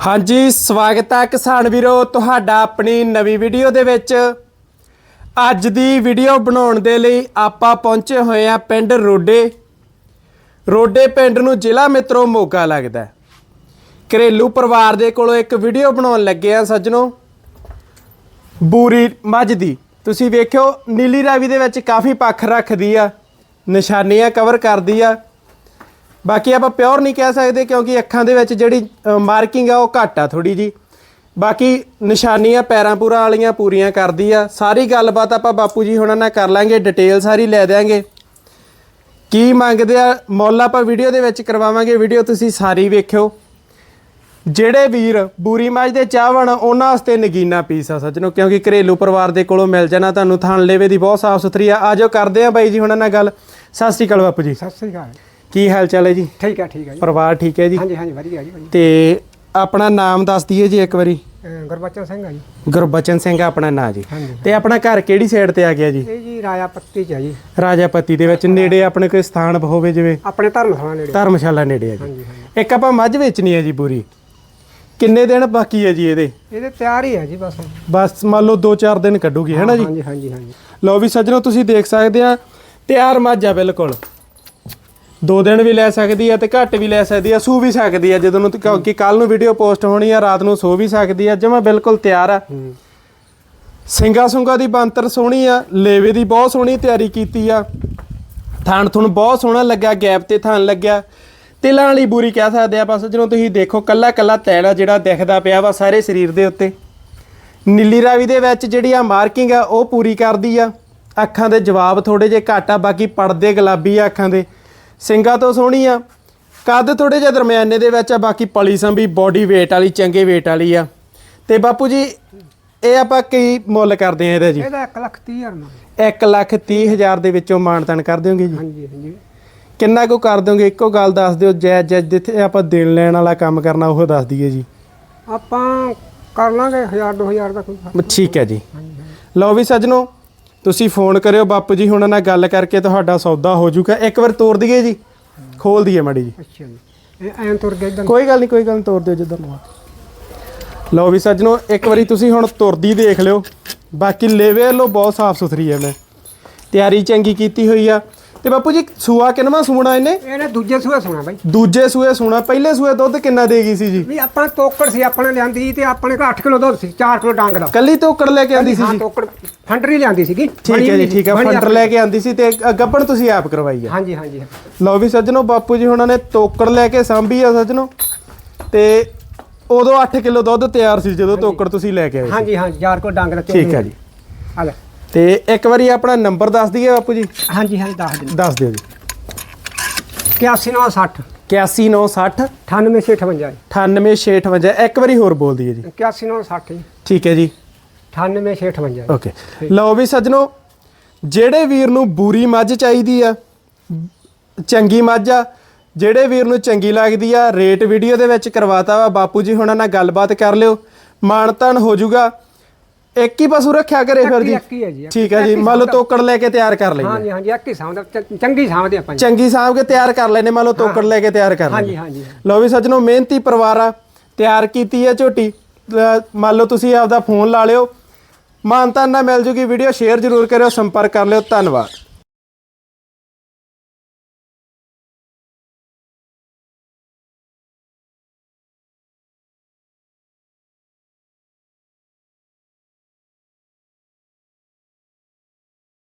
ਹਾਂਜੀ, ਸਵਾਗਤ ਹੈ ਕਿਸਾਨ ਵੀਰੋ, ਤੁਹਾਡਾ ਆਪਣੀ ਨਵੀਂ ਵੀਡੀਓ ਦੇ ਵਿੱਚ। ਅੱਜ ਦੀ ਵੀਡੀਓ ਬਣਾਉਣ ਦੇ ਲਈ ਆਪਾਂ ਪਹੁੰਚੇ ਹੋਏ ਆ ਪਿੰਡ ਰੋਡੇ। ਰੋਡੇ ਪਿੰਡ ਨੂੰ ਜ਼ਿਲ੍ਹਾ ਮਿੱਤਰੋ ਮੋਗਾ ਲੱਗਦਾ ਘਰੇਲੂ ਪਰਿਵਾਰ ਦੇ ਕੋਲੋਂ ਇੱਕ ਵੀਡੀਓ ਬਣਾਉਣ ਲੱਗੇ ਆ ਸੱਜਣੋ। ਬੂਰੀ ਮੱਝ ਦੀ। ਤੁਸੀਂ ਵੇਖਿਓ, ਨੀਲੀ ਰਾਵੀ ਦੇ ਵਿੱਚ ਕਾਫੀ ਪੱਖ ਰੱਖਦੀ ਆ, ਨਿਸ਼ਾਨੀਆਂ ਕਵਰ ਕਰਦੀ ਆ। ਬਾਕੀ ਆਪਾਂ ਪਿਓਰ ਨਹੀਂ ਕਹਿ ਸਕਦੇ ਕਿਉਂਕਿ ਅੱਖਾਂ ਦੇ ਵਿੱਚ ਜਿਹੜੀ ਮਾਰਕਿੰਗ ਆ ਉਹ ਘੱਟ ਆ ਥੋੜੀ ਜੀ ਬਾਕੀ ਨਿਸ਼ਾਨੀਆਂ ਪੈਰਾਂ ਪੂਰਾ ਵਾਲੀਆਂ ਪੂਰੀਆਂ ਕਰਦੀ ਆ। ਸਾਰੀ ਗੱਲਬਾਤ ਆਪਾਂ ਬਾਪੂ ਜੀ ਹੁਣਾਂ ਨਾਲ ਕਰ ਲਾਂਗੇ ਡਿਟੇਲ ਸਾਰੀ ਲੈ ਦਿਆਂਗੇ। ਕੀ ਮੰਗਦੇ ਆ, ਮੁੱਲ ਆਪਾਂ ਵੀਡੀਓ ਦੇ ਵਿੱਚ ਕਰਵਾਵਾਂਗੇ। ਵੀਡੀਓ ਤੁਸੀਂ ਸਾਰੀ ਵੇਖਿਓ। ਜਿਹੜੇ ਵੀਰ ਬੂਰੀ ਮੱਝ ਦੇ ਚਾਹਵਣ, ਉਹਨਾਂ ਵਾਸਤੇ ਨਗੀਨਾ ਪੀਸ ਆ ਸੱਜਣੋ, ਕਿਉਂਕਿ ਘਰੇਲੂ ਪਰਿਵਾਰ ਦੇ ਕੋਲੋਂ ਮਿਲ ਜਾਣਾ ਤੁਹਾਨੂੰ, ਥਣ ਲੇਵੇ ਦੀ ਬਹੁਤ ਸਾਫ਼ ਸੁਥਰੀ ਆ। ਆਜੋ ਕਰਦੇ ਆ ਬਾਈ ਜੀ ਹੁਣਾਂ ਨਾਲ ਗੱਲ। ਸਤਿ ਸ਼੍ਰੀ ਅਕਾਲ ਬਾਪੂ ਜੀ। ਸਤਿ ਸ੍ਰੀ ਅਕਾਲ। ਕੀ ਹਾਲ ਚਾਲ ਹੈ ਜੀ? ਠੀਕ ਹੈ ਠੀਕ ਹੈ ਜੀ। ਪਰਿਵਾਰ ਠੀਕ ਹੈ ਜੀ? ਹਾਂਜੀ ਹਾਂਜੀ ਵਧੀਆ ਜੀ ਵਧੀਆ। ਤੇ ਆਪਣਾ ਨਾਮ ਦੱਸ ਦਈਏ ਜੀ ਇੱਕ ਵਾਰੀ। ਅਹ ਗੁਰਬਚਨ ਸਿੰਘ ਆ ਜੀ। ਗੁਰਬਚਨ ਸਿੰਘ ਆਪਣਾ ਨਾਂ ਜੀ। ਹਾਂਜੀ ਤੇ ਆਪਣਾ ਘਰ ਕਿਹੜੀ ਸਾਈਡ ਤੇ ਆ ਗਿਆ ਜੀ? ਇਹ ਜੀ ਰਾਜਾ ਪੱਤੀ ਚ ਆ ਜੀ। ਰਾਜਾਪਤੀ ਦੇ ਵਿੱਚ ਨੇੜੇ ਆਪਣੇ ਕੋਈ ਸਥਾਨ ਹੋਵੇ ਜਿਵੇਂ? ਆਪਣੇ ਧਰਮਸ਼ਾਲਾ ਨੇੜੇ। ਧਰਮਸ਼ਾਲਾ ਨੇੜੇ ਹੈ ਜੀ। ਹਾਂਜੀ ਹਾਂਜੀ। ਇੱਕ ਆਪਾਂ ਮੱਝ ਵੇਚਣੀ ਹੈ ਜੀ ਪੂਰੀ। ਕਿੰਨੇ ਦਿਨ ਬਾਕੀ ਹੈ ਜੀ ਇਹਦੇ? ਇਹਦੇ ਤਿਆਰ ਹੀ ਹੈ ਜੀ ਬਸ। ਬਸ ਮੰਨ ਲਓ 2-4 ਦਿਨ ਕੱਢੂਗੀ ਹੈ ਨਾ ਜੀ? ਹਾਂਜੀ ਹਾਂਜੀ ਹਾਂਜੀ। ਲਓ ਵੀ ਸੱਜਣੋ ਤੁਸੀਂ ਦੇਖ ਸਕਦੇ ਆ ਤਿਆਰ ਮੱਝ ਆ ਬਿਲਕੁਲ। ਦੋ ਦਿਨ ਵੀ ਲੈ ਸਕਦੀ ਆ ਤੇ ਘੱਟ ਵੀ ਲੈ ਸਕਦੀ ਆ ਸੂ ਵੀ ਸਕਦੀ ਆ। ਜਦੋਂ ਨੂੰ ਕਿਉਂਕਿ ਕੱਲ ਨੂੰ ਵੀਡੀਓ ਪੋਸਟ ਹੋਣੀ ਆ ਰਾਤ ਨੂੰ ਸੋ ਵੀ ਸਕਦੀ ਆ ਜਮਾ ਬਿਲਕੁਲ ਤਿਆਰ ਆ। ਸਿੰਗਾ ਸੁੰਗਾ ਦੀ ਬੰਤਰ ਸੋਹਣੀ ਆ ਲੇਵੇ ਦੀ ਬਹੁਤ ਸੋਹਣੀ ਤਿਆਰੀ ਕੀਤੀ ਆ। ਥਣ ਥੁਣ ਬਹੁਤ ਸੋਹਣਾ ਲੱਗਾ ਗੈਪ ਤੇ ਥਣ ਲੱਗਿਆ। ਤਿਲਾਂ ਵਾਲੀ ਬੂਰੀ ਕਹਿ ਸਕਦੇ ਆ ਬਸ ਜਦੋਂ ਤੁਸੀਂ ਦੇਖੋ ਕੱਲਾ ਕੱਲਾ ਤੈੜਾ ਜਿਹੜਾ ਦਿਖਦਾ ਪਿਆ ਵਾ ਸਾਰੇ ਸਰੀਰ ਦੇ ਉੱਤੇ। ਨੀਲੀ ਰਾਵੀ ਦੇ ਵਿੱਚ ਜਿਹੜੀ ਆ ਮਾਰਕਿੰਗ ਆ ਉਹ ਪੂਰੀ ਕਰਦੀ ਆ। ਅੱਖਾਂ ਦੇ ਜਵਾਬ ਥੋੜੇ ਜੇ ਘੱਟ ਆ ਬਾਕੀ ਪੜਦੇ ਗੁਲਾਬੀ ਆ ਅੱਖਾਂ ਦੇ। ਸਿੰਗਾ ਤੋਂ ਸੋਹਣੀ ਆ। ਕੱਦ ਥੋੜੇ ਜਿਹਾ ਦਰਮਿਆਨੇ ਦੇ ਵਿੱਚ ਆ ਬਾਕੀ ਪਲੀ ਸੰਭੀ ਬੋਡੀ weight ਵਾਲੀ ਚੰਗੇ weight ਵਾਲੀ ਆ। ਤੇ ਬਾਪੂ ਜੀ ਇਹ ਆਪਾਂ ਕੀ ਮੁੱਲ ਕਰਦੇ ਆ ਇਹਦਾ ਜੀ? ਇਹਦਾ 1 ਲੱਖ 30 ਹਜ਼ਾਰ ਮੰਗ 1 ਲੱਖ 30 ਹਜ਼ਾਰ ਦੇ ਵਿੱਚੋਂ ਮਾਨਤਨ ਕਰ ਦਿਓਗੇ ਜੀ? ਹਾਂਜੀ ਹਾਂਜੀ। ਕਿੰਨਾ ਕੁ ਕਰ ਦਿਓਗੇ? ਇੱਕੋ ਗੱਲ ਦੱਸ ਦਿਓ ਜੈ ਜੈ ਜਿੱਥੇ ਆਪਾਂ ਦੇਣ ਲੈਣ ਵਾਲਾ ਕੰਮ ਕਰਨਾ ਉਹ ਦੱਸ ਦਈਏ ਜੀ। ਆਪਾਂ ਕਰ ਲਾਂਗੇ 1000 2000 ਦਾ ਕੋਈ ਫ਼ਰਕ ਠੀਕ ਹੈ ਜੀ। ਹਾਂਜੀ। ਲਓ ਵੀ ਸੱਜਣੋ ਤੁਸੀਂ ਫੋਨ ਕਰਿਓ ਬਾਪੂ ਜੀ ਹੁਣਾਂ ਨਾਲ ਗੱਲ ਕਰਕੇ ਤੁਹਾਡਾ ਸੌਦਾ ਹੋ ਜਾਊਗਾ। ਇੱਕ ਵਾਰ ਤੋੜ ਦਈਏ ਜੀ। ਖੋਲ ਦਈਏ ਮੜੀ ਜੀ। ਅੱਛਾ ਜੀ। ਐਂ ਤੁਰ ਇਦਾਂ ਕੋਈ ਗੱਲ ਨਹੀਂ ਕੋਈ ਗੱਲ ਨਹੀਂ ਤੋੜ ਦਿਓ ਜਿੱਦਾਂ। ਨੂੰ ਲਓ ਵੀ ਸੱਜਣੋ ਇੱਕ ਵਾਰੀ ਤੁਸੀਂ ਹੁਣ ਤੁਰਦੀ ਦੇਖ ਲਿਓ। ਬਾਕੀ ਲੇਵੇ ਲੋ ਬਹੁਤ ਸਾਫ਼ ਸੁਥਰੀ ਹੈ ਮੈਂ। ਤਿਆਰੀ ਚੰਗੀ ਕੀਤੀ ਹੋਈ ਆ। ਤੇ ਬਾਪੂ ਜੀ ਸੂਆ ਕਿੰਨਵਾਂ ਸੂਣਾ ਇਹਨੇ? ਇਹਨੇ ਦੂਜੇ ਸੂਏ ਸੁਣਾ ਬਾਈ। ਦੂਜੇ ਸੂਏ ਸੂਣਾ ਪਹਿਲੇ ਸੂਏ ਦੁੱਧ ਕਿੰਨਾ ਦੇ ਗਈ ਸੀ ਜੀ? ਵੀ ਆਪਾਂ ਤੋਕੜ ਸੀ ਆਪਣੇ ਲਿਆਂਦੀ ਤੇ ਆਪਣੇ ਕੋਲ 8 ਕਿਲੋ ਦੁੱਧ ਸੀ 4 ਕਿਲੋ ਡੰਗ ਦਾ। ਕੱਲੀ ਤੋਕੜ ਲੈ ਕੇ ਆਂਦੀ ਸੀ ਹਾਂ ਜੀ? ਤੋਕੜ ਫੰਡਰੀ ਲਿਆਂਦੀ ਸੀਗੀ। ਠੀਕ ਹੈ ਜੀ ਠੀਕ ਹੈ ਫੰਡਰ ਲੈ ਕੇ ਆਂਦੀ ਸੀ ਤੇ ਗੱਭਣ ਤੁਸੀਂ ਆਪ ਕਰਵਾਈ ਆ ਹਾਂਜੀ ਹਾਂਜੀ ਲਓ ਵੀ ਸੱਜਣੋ ਬਾਪੂ ਜੀ ਹੁਣਾਂ ਨੇ ਤੋਕੜ ਲੈ ਕੇ ਸਾਂਭੀ ਆ ਸੱਜਣੋ। ਤੇ ਉਦੋਂ 8 ਕਿਲੋ ਦੁੱਧ ਤਿਆਰ ਸੀ ਜਦੋਂ ਤੋਕੜ ਤੁਸੀਂ ਲੈ ਕੇ ਆਏ। ਹਾਂਜੀ ਹਾਂਜੀ 4 ਕਿਲੋ ਡੰਗ ਦਾ ਠੀਕ ਹੈ ਜੀ। ਆ ਲੈ। ਤੇ ਇੱਕ ਵਾਰੀ ਆਪਣਾ ਨੰਬਰ ਦੱਸ ਦਈਏ ਬਾਪੂ ਜੀ? ਹਾਂਜੀ ਹਾਂਜੀ ਦੱਸ ਦਿਨ ਦੱਸ ਦਿਓ ਜੀ। 8960 81960 9858 98658 ਇੱਕ ਵਾਰੀ ਹੋਰ ਬੋਲ ਦਈਏ ਜੀ। 8960 ਠੀਕ ਹੈ ਜੀ। 9858 ਓਕੇ। ਲਓ ਵੀ ਸੱਜਣੋ ਜਿਹੜੇ ਵੀਰ ਨੂੰ ਬੂਰੀ ਮੱਝ ਚਾਹੀਦੀ ਆ ਚੰਗੀ ਮੱਝ ਆ ਜਿਹੜੇ ਵੀਰ ਨੂੰ ਚੰਗੀ ਲੱਗਦੀ ਆ ਰੇਟ ਵੀਡੀਓ ਦੇ ਵਿੱਚ ਕਰਵਾਤਾ ਵਾ ਬਾਪੂ ਜੀ ਹੁਣਾਂ ਨਾਲ ਗੱਲਬਾਤ ਕਰ ਲਿਓ। ਮਾਨਤਨ ਹੋ ਜਾਊਗਾ। ਇੱਕ ਹੀ ਪਸ਼ੂ ਰੱਖਿਆ ਕਰੇ ਫਿਰ ਜੀ? ਇੱਕ ਹੀ ਹੈ ਜੀ ਠੀਕ ਹੈ ਜੀ ਮੰਨ ਲਓ ਤੋਕੜ ਲੈ ਕੇ ਤਿਆਰ ਕਰ ਲਈਏ। ਹਾਂਜੀ ਹਾਂਜੀ ਇੱਕ ਹੀ ਸਾਂਭਦਾ ਚ- ਚੰਗੀ ਸਾਂਭਦੇ ਆਪਾਂ। ਚੰਗੀ ਸਾਂਭ ਕੇ ਤਿਆਰ ਕਰ ਲੈਨੇ ਮੰਨ ਲਓ ਤੋਕੜ ਲੈ ਕੇ ਤਿਆਰ ਕਰ ਹਾਂਜੀ ਹਾਂਜੀ ਲਓ ਵੀ ਸੱਜਣੋ ਮਿਹਨਤੀ ਪਰਿਵਾਰ ਆ ਤਿਆਰ ਕੀਤੀ ਹੈ ਝੋਟੀ। ਮੰਨ ਲਓ ਤੁਸੀਂ ਆਪਦਾ ਫੋਨ ਲਾ ਲਿਓ। ਮਾਨਤਾਨ ਨਾਲ ਮਿਲ ਜੂਗੀ ਵੀਡੀਓ ਸ਼ੇਅਰ ਜ਼ਰੂਰ ਕਰਿਓ ਸੰਪਰਕ ਕਰ ਲਿਓ ਧੰਨਵਾਦ।